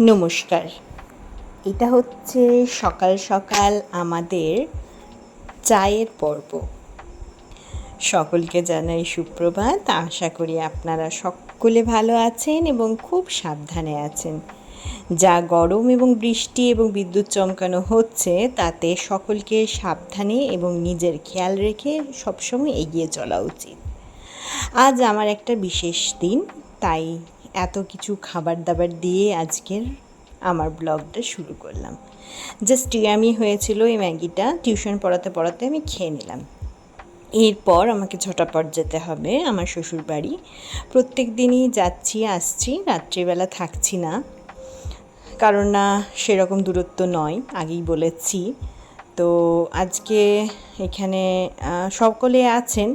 নমস্কার। এটা হচ্ছে সকাল সকাল আমাদের চায়ের পর্ব। সকলকে জানাই সুপ্রভাত। আশা করি আপনারা সকলে ভালো আছেন এবং খুব সাবধানে আছেন। যা গরম এবং বৃষ্টি এবং বিদ্যুৎ চমকানো হচ্ছে, তাতে সকলকে সাবধানে এবং নিজের খেয়াল রেখে সবসময় এগিয়ে চলা উচিত। আজ আমার একটা বিশেষ দিন, তাই এত কিছু খাবার দাবার দিয়ে আজকের আমার ব্লগটা শুরু করলাম। জাস্ট আমি হয়েছিল এই ম্যাগিটা টিউশন পড়াতে পড়াতে আমি খেয়ে নিলাম। এরপর আমাকে ঝটাপট যেতে হবে আমার শ্বশুর বাড়ি প্রত্যেক দিনই যাচ্ছি, আসছি, রাত্রিবেলা থাকছি না। কারণ না, সেরকম দূরত্ব নয়, আগেই বলেছি। তো আজকে এখানে সকলে আছেন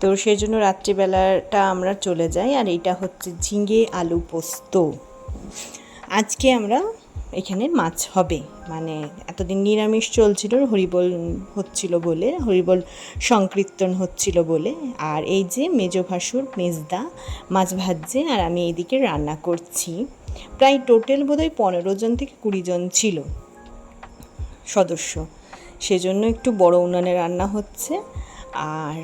তো সেই জন্য রাত্রিবেলাটা আমরা চলে যাই, আর এইটা হচ্ছে ঝিঙে আলু পোস্ত। আজকে আমরা এখানে মাছ হবে। মানে এতদিন নিরামিষ চলছিল, হরিবল হচ্ছিল বলে, হরিবল সংকীর্তন হচ্ছিল বলে। আর এই যে মেজো ভাসুর, মেজদা মাছ ভাজছে, আর আমি এইদিকে রান্না করছি। প্রায় টোটাল বোধহয় পনেরো জন থেকে কুড়ি জন ছিল সদস্য। সেজন্য একটু বড় উনানে রান্না হচ্ছে। আর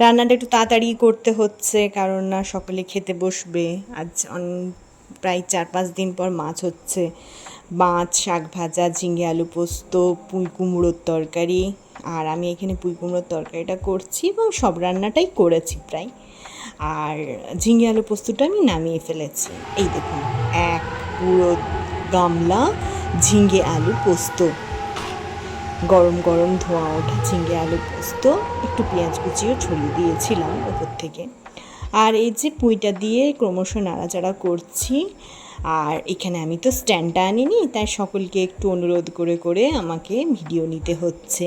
রান্নাটা একটু তাড়াতাড়ি করতে হচ্ছে, কারণ না সকলে খেতে বসবে। আজ প্রায় চার পাঁচ দিন পর মাছ হচ্ছে। মাছ, শাক ভাজা, ঝিঙে আলু পোস্ত, পুঁই কুমড়োর তরকারি। আর আমি এখানে পুঁই কুমড়োর তরকারিটা করছি এবং সব রান্নাটাই করেছি প্রায়। আর ঝিঙে আলু পোস্তটা আমি নামিয়ে ফেলেছি। এই দেখুন, এক পুরো গামলা ঝিঙে আলু পোস্ত। গরম গরম ধোঁয়া ওঠা ঝিঙ্গে আলু পোস্ত, একটু পেঁয়াজ কুচিও ছড়িয়ে দিয়েছিলাম ওপর থেকে। আর এই যে পুঁইটা দিয়ে ক্রমশ নাড়াচাড়া করছি, আর এখানে আমি তো স্ট্যান্ডটা আনিনি, তাই সকলকে একটু অনুরোধ করে করে আমাকে ভিডিও নিতে হচ্ছে।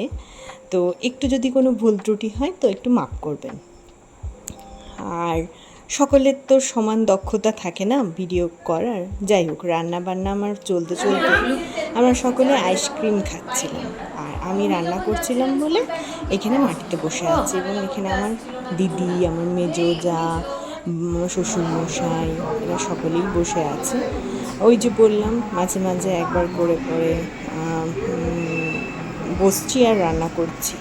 তো একটু যদি কোনো ভুল ত্রুটি হয় তো একটু মাপ করবেন। আর সকলের তো সমান দক্ষতা থাকে না ভিডিও করার। যাই হোক রান্না বান্না আমার চলতে চলতে, আমরা সকলে আইসক্রিম খাচ্ছিলাম। আমি রান্না করছিলাম বলে এখানে মাটিতে বসে আছে এবং এখানে আমার দিদি, আমার মেজো যা শ্বশুরমশাই, এরা সকলেই বসে আছে। ওই যে বললাম, মাঝে মাঝে একবার করে করে বসছি আর রান্না করছি।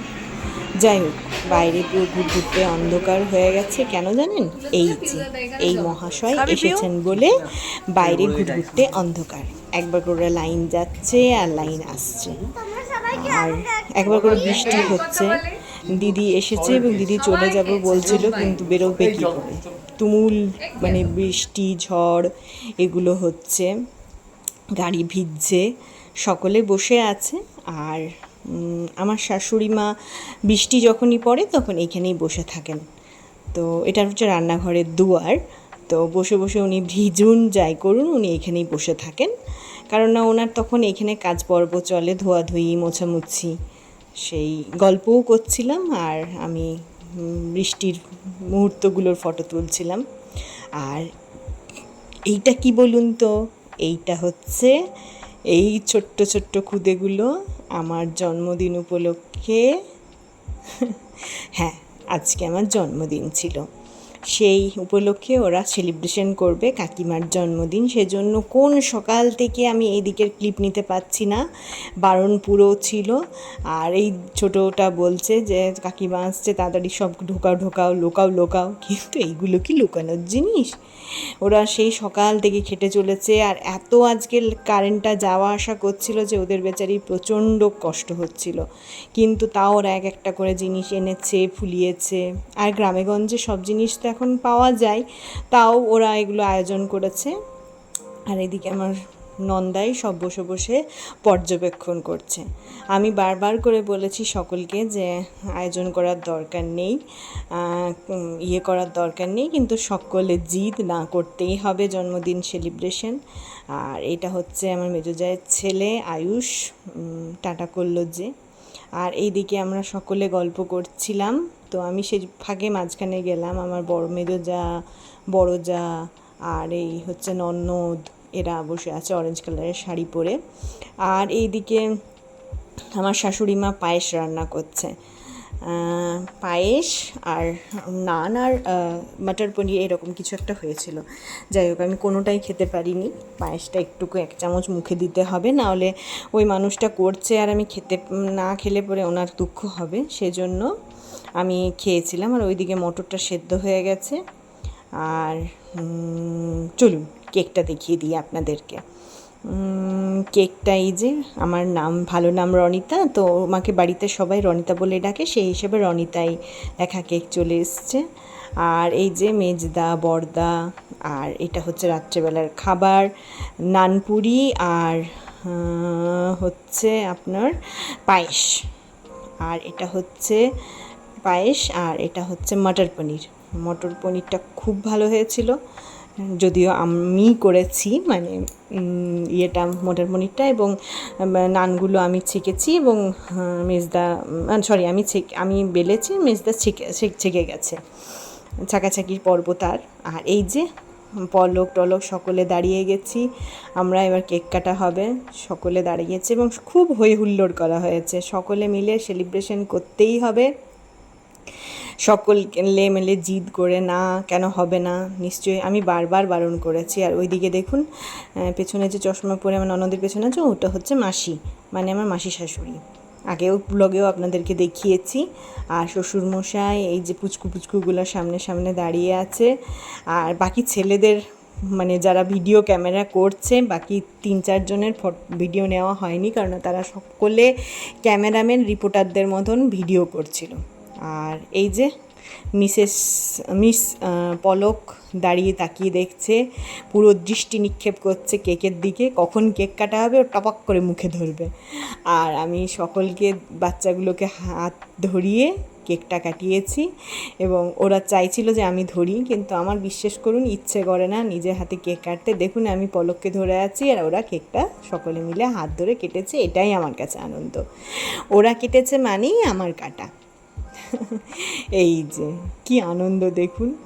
যাই হোক বাইরে পুরো ঘুরঘুরতে অন্ধকার হয়ে গেছে কেন জানেন? এই যে এই মহাশয় এসেছেন বলে বাইরে ঘুরঘুরতে অন্ধকার। একবার করে লাইন যাচ্ছে আর লাইন আসছে। আর একবার করে বৃষ্টি হচ্ছে। দিদি এসেছে এবং দিদি চলে যাবে বলছিল কিন্তু বেরোবে কী করে? তুমুল মানে বৃষ্টি ঝড় এগুলো হচ্ছে। গাড়ি ভিজছে সকলে বসে আছে আর আমার শাশুড়ি মা বৃষ্টি যখনই পড়ে তখন এখানেই বসে থাকেন। তো এটা হচ্ছে রান্নাঘরের দুয়ার। তো বসে বসে উনি ভিজুন, যাই করুন, উনি এখানেই বসে থাকেন। কারণ না, ওনার তখন এখানে কাজ পর্ব চলে, ধোয়াধুয়ি, মোছামুছি। সেই গল্পও করছিলাম আর আমি বৃষ্টির মুহূর্তগুলোর ফটো তুলছিলাম। আর এইটা কি বলুন তো? এইটা হচ্ছে এই ছোট্ট ছোট্ট খুদেগুলো আমার জন্মদিন উপলক্ষে হ্যাঁ আজকে আমার জন্মদিন ছিল। সেই উপলক্ষে ওরা সেলিব্রেশন করবে কাকিমার জন্মদিন। সেজন্য কোন সকাল থেকে আমি এই দিকের ক্লিপ নিতে পাচ্ছি না। বারণ পুরো ছিল। আর এই ছোটোটা বলছে যে, কাকিমা আসছে, তাড়াতাড়ি সব ঢোকাও ঢোকাও, লোকাও লোকাও। কিন্তু এইগুলো কি লুকানোর জিনিস? ওরা সেই সকাল থেকে খেটে চলেছে। আর এত আজকে কারেন্টটা যাওয়া আসা করছিল যে, ওদের বেচারি প্রচণ্ড কষ্ট হচ্ছিল। কিন্তু তাও ওরা এক একটা করে জিনিস এনেছে, ফুলিয়েছে। আর গ্রামেগঞ্জে সব জিনিস তো এখন পাওয়া যায়, তাও ওরা এগুলো আয়োজন করেছে। আর এদিকে আমার নন্দাই সব বসে বসে পর্যবেক্ষণ করছে। আমি বারবার করে বলেছি সকলকে যে আয়োজন করার দরকার নেই ইয়ে করার দরকার নেই, কিন্তু সকলে জিদ না করতেই হবে জন্মদিন সেলিব্রেশন। আর এটা হচ্ছে আমার মেজোজায়ের ছেলে আয়ুষ টাটা করল যে আর এইদিকে আমরা সকলে গল্প করছিলাম। তো আমি সেই ফাঁকে মাঝখানে গেলাম, আমার বড় মেজো যা, বড় যা, আর এই হচ্ছে ননদ, এরা বসে আছে অরেঞ্জ কালারের শাড়ি পরে। আর এইদিকে আমার শাশুড়ি মা পায়েস রান্না করছে। পায়েস আর নান আর মটর পনির এরকম কিছু একটা হয়েছিল। যাই হোক, আমি কোনোটাই খেতে পারিনি। পায়েসটা একটুকু এক চামচ মুখে দিতে হবে, নাহলে ওই মানুষটা করছে আর আমি খেতে না খেলে পরে ওনার দুঃখ হবে। সেজন্য আমি খেয়েছিলাম আর ওইদিকে মটরটা সেদ্ধ হয়ে গেছে। আর চলুন, কেকটা দেখিয়ে দিই আপনাদেরকে। কেকটা এই যে, আমার নাম, ভালো নাম রনিতা, তো আমাকে বাড়িতে সবাই রনিতা বলে ডাকে, সেই হিসেবে রনিতাই লেখা কেক চলে এসছে। আর এই যে মেজদা বড়দা আর এটা হচ্ছে রাত্রেবেলার খাবার, নানপুরি আর হচ্ছে আপনার পায়েস। আর এটা হচ্ছে পায়েস আর এটা হচ্ছে মটর পনির। মটর পনিরটা খুব ভালো হয়েছিল। যদিও আমি করেছি মানে ইয়েটা মটর পনিরটা এবং নানগুলো আমি ছেঁকেছি এবং মেজদা সরি আমি ছেঁকে, আমি বেলেছি, মেজদা ছেঁকে, ছেঁক- ছেঁকে গেছে। ছাকাছাকির পর্ব তার। আর এই যে, পলক টলক সকলে দাঁড়িয়ে গেছি, আমরা এবার কেক কাটা হবে, সকলে দাঁড়িয়েছে এবং খুব হই হুল্লোড় করা হয়েছে। সকলে মিলে সেলিব্রেশন করতেই হবে। সকলে মিলে জিদ করে, না, কেন হবে না? নিশ্চয়ই আমি বারবার বারণ করেছি। আর ওইদিকে দেখুন পেছনে যে চশমা পরে আমার ননদের পেছনে আছে, ওটা হচ্ছে মাসি মানে আমার মাসি শাশুড়ি। আগেও ব্লগেও আপনাদেরকে দেখিয়েছি। আর শ্বশুরমশাই এই যে পুচকু পুচকুগুলো সামনে সামনে দাঁড়িয়ে আছে। আর বাকি ছেলেদের মানে যারা ভিডিও ক্যামেরা করছে, বাকি তিন চারজনের ভিডিও নেওয়া হয়নি, কারণ তারা সকলে ক্যামেরাম্যান, রিপোর্টারদের মতন ভিডিও করছিল। আর এই যে মিসেস, মিস পলক দাঁড়িয়ে তাকিয়ে দেখছে, পুরো দৃষ্টি নিক্ষেপ করছে কেকের দিকে, কখন কেক কাটা হবে ও টপাক করে মুখে ধরবে। আর আমি সকলকে, বাচ্চাগুলোকে হাত ধরিয়ে কেকটা কাটিয়েছি এবং ওরা চাইছিল যে আমি ধরি, কিন্তু আমার বিশ্বাস করুন, ইচ্ছে করে না নিজের হাতে কেক কাটতে। দেখুন, আমি পলককে ধরে আছি আর ওরা কেকটা সকলে মিলে হাত ধরে কেটেছে, এটাই আমার কাছে আনন্দ। ওরা কেটেছে মানেই আমার কাটা। এই যে, কি আনন্দ দেখুন।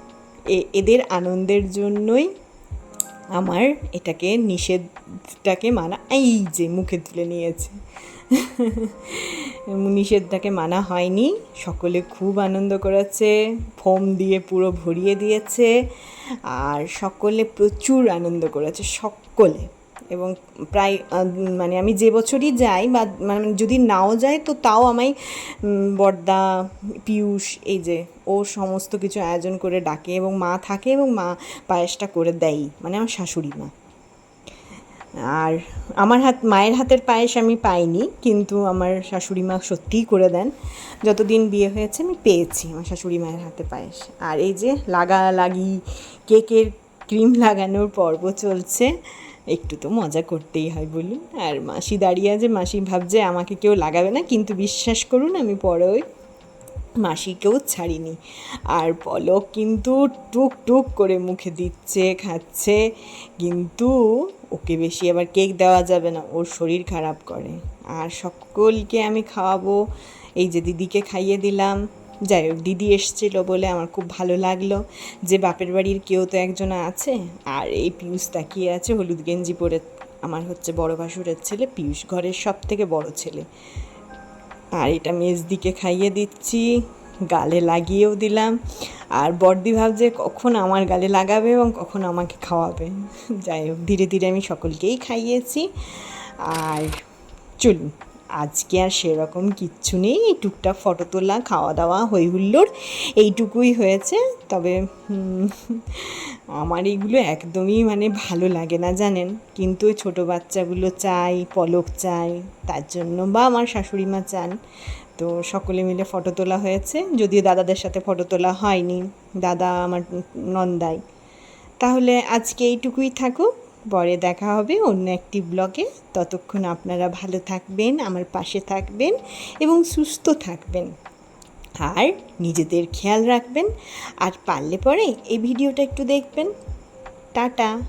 এদের আনন্দের জন্যই আমার এটাকে নিষেধটাকে মানা, এই যে মুখে তুলে নিয়েছে। নিষেধটাকে মানা হয়নি, সকলে খুব আনন্দ করেছে, ফোম দিয়ে পুরো ভরিয়ে দিয়েছে, আর সকলে প্রচুর আনন্দ করেছে, সকলে। এবং প্রায় মানে আমি যে বছরই যাই বা মানে যদি নাও যাই তো তাও আমায় বড়দা পিয়ুষ এই যে ও সমস্ত কিছু আয়োজন করে ডাকে এবং মা থাকে এবং মা পায়েসটা করে দেয় মানে আমার শাশুড়ি মা। আর আমার হাত, মায়ের হাতের পায়েস আমি পাইনি, কিন্তু আমার শাশুড়ি মা সত্যিই করে দেন। যতদিন বিয়ে হয়েছে আমি পেয়েছি আমার শাশুড়ি মায়ের হাতে পায়েস। আর এই যে লাগা লাগি, কেকের ক্রিম লাগানোর পর্ব চলছে। একটু তো মজা করতেই হয় বলুন। আর মাসি দাঁড়িয়ে আছে, মাসি ভাবছে আমাকে কেউ লাগাবে না, কিন্তু বিশ্বাস করুন আমি পরে ওই মাসিকেও ছাড়িনি। আর পলক কিন্তু টুক টুক করে মুখে দিচ্ছে, খাচ্ছে, কিন্তু ওকে বেশি আবার কেক দেওয়া যাবে না, ওর শরীর খারাপ করে। আর সকলকে আমি খাওয়াবো। এই যে দিদিকে খাইয়ে দিলাম যাই হোক, দিদি এসছিল বলে আমার খুব ভালো লাগল যে বাপের বাড়ির কেউ তো একজন আছে। আর এই পিয়ুষ তাকিয়ে আছে, হলুদ গেঞ্জি পরে আমার হচ্ছে বড় ভাসুরের ছেলে পিয়ুষ ঘরের সব থেকে বড় ছেলে। আর এটা মেজদিকে খাইয়ে দিচ্ছি, গালে লাগিয়েও দিলাম। আর বর্দি ভাবছে কখন আমার গালে লাগাবে এবং কখন আমাকে খাওয়াবে। যাই হোক, ধীরে ধীরে আমি সকলকেই খাইয়েছি। আর চলুন আজকে আর সেরকম কিচ্ছু নেই, এই টুকটাক ফটো তোলা খাওয়া দাওয়া হই হুল্লোড় এইটুকুই হয়েছে। তবে আমার এইগুলো একদমই মানে ভালো লাগে না, জানেন? কিন্তু ছোটো বাচ্চাগুলো চাই, পলক চাই, তার জন্য বা আমার শাশুড়ি মা চান। তো সকলে মিলে ফটো তোলা হয়েছে। যদিও দাদাদের সাথে ফটো তোলা হয়নি, দাদা আমার নন্দাই। তাহলে আজকে এইটুকুই থাকুক। পরে দেখা হবে অন্য একটি ব্লগে। ততক্ষণ আপনারা ভালো থাকবেন, আমার পাশে থাকবেন এবং সুস্থ থাকবেন। আর নিজেদের খেয়াল রাখবেন। আর পারলে পরে এই ভিডিওটা একটু দেখবেন। টাটা।